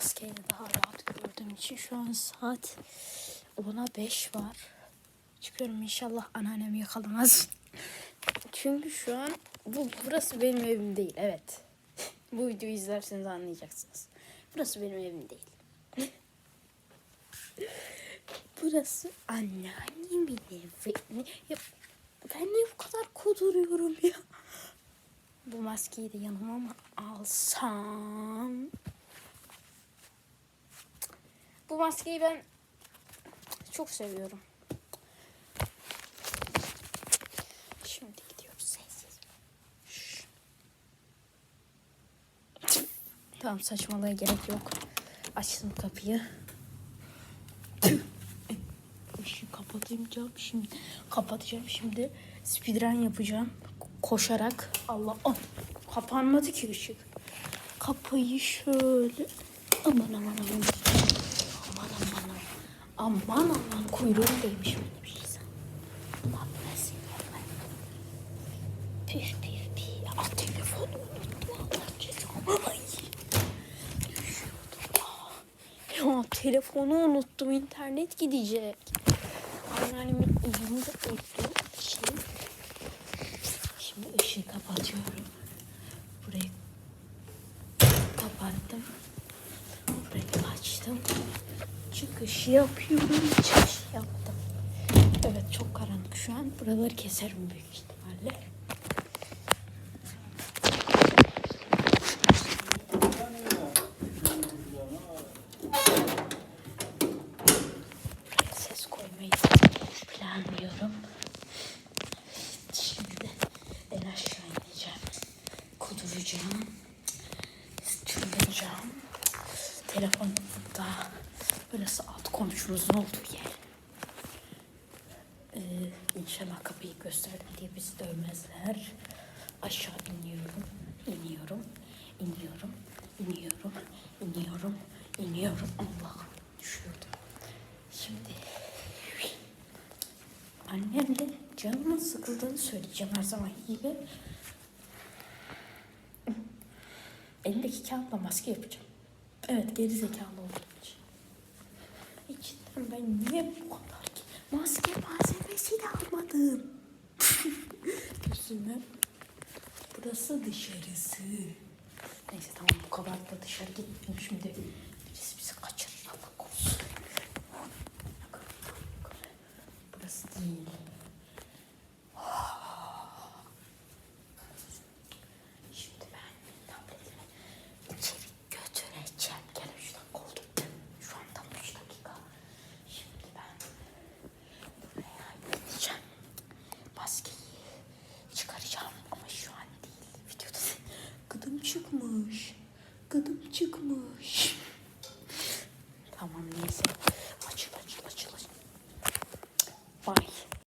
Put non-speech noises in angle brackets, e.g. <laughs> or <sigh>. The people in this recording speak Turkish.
maskeyle daha rahat gördüğüm için şu an saat 10'a 5 var. Çıkıyorum inşallah anneannem yakalamaz. Çünkü şu an bu burası benim evim değil. Evet. <laughs> bu videoyu izlerseniz anlayacaksınız. Burası benim evim değil. <laughs> burası anneannemin evi. Ya, ben niye bu kadar kuduruyorum ya? Bu maskeyi de yanıma mı alsam? Maskeyi ben çok seviyorum. Şimdi gidiyoruz sessiz. Şşş. Tamam saçmalığa gerek yok. Açtım kapıyı. <coughs> Işığı kapatacağım şimdi. Kapatacağım şimdi. Speedrun yapacağım. Koşarak. Allah. Oh, kapanmadı ki ışık. Kapıyı şöyle. Aman aman aman. Aman aman kuyruğum değmiş benim bir şey. Allah bilesin. Pif pif pif. Ya telefonu unuttum. Allah cezamı. Ay. Düşüyordum. Ya telefonu unuttum. internet gidecek. Anneannemin yanında unuttum. Şimdi, şimdi ışığı kapatıyorum. Burayı kapattım. Burayı açtım. Çıkış yapıyorum. Çıkış yaptım. Evet çok karanlık şu an. Buraları keserim büyük ihtimalle. Kuduracağım. Çıldıracağım. Telefonumda burası alt komşumuzun olduğu yer. Ee, inşallah kapıyı gösterdim diye bizi dövmezler. Aşağı iniyorum, iniyorum, iniyorum, iniyorum, iniyorum, iniyorum. Allah'ım düşüyordum. Şimdi annem de canımın sıkıldığını söyleyeceğim her zaman gibi. Elimdeki kağıtla maske yapacağım. Evet geri zekalı. İçinden ben niye bu kadar ki maske malzemesi de almadım. <laughs> Gözüme. Burası dışarısı. Neyse tamam bu kadar da dışarı gitmeyeyim şimdi. Birisi bizi kaçırır Allah korusun. Burası değil. tadım çıkmış. Tamam neyse.